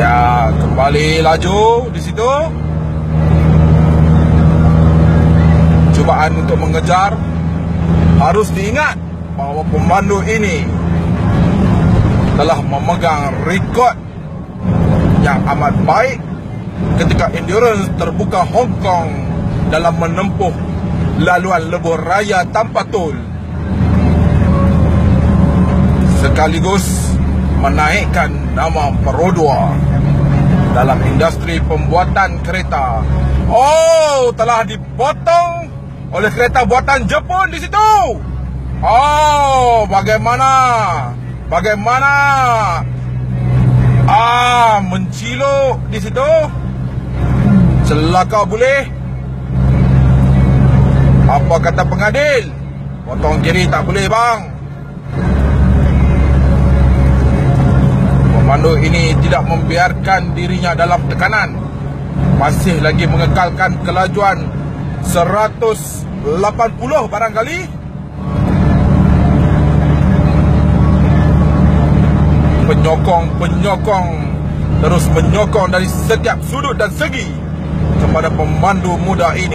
Ya, kembali laju di situ. Cubaan untuk mengejar. Harus diingat bahawa pemandu ini telah memegang rekod yang amat baik ketika endurance terbuka Hong Kong dalam menempuh laluan lebuh raya tanpa tol sekaligus menaikkan nama Perodua dalam industri pembuatan kereta. Oh, telah dipotong oleh kereta buatan Jepun di situ. Oh, bagaimana? Bagaimana? Ah, menciluk di situ. Celaka boleh. Apa kata pengadil? Potong kiri tak boleh, bang. Pemandu ini tidak membiarkan dirinya dalam tekanan. Masih lagi mengekalkan kelajuan 180 barangkali. Penyokong-penyokong terus menyokong dari setiap sudut dan segi kepada pemandu muda ini.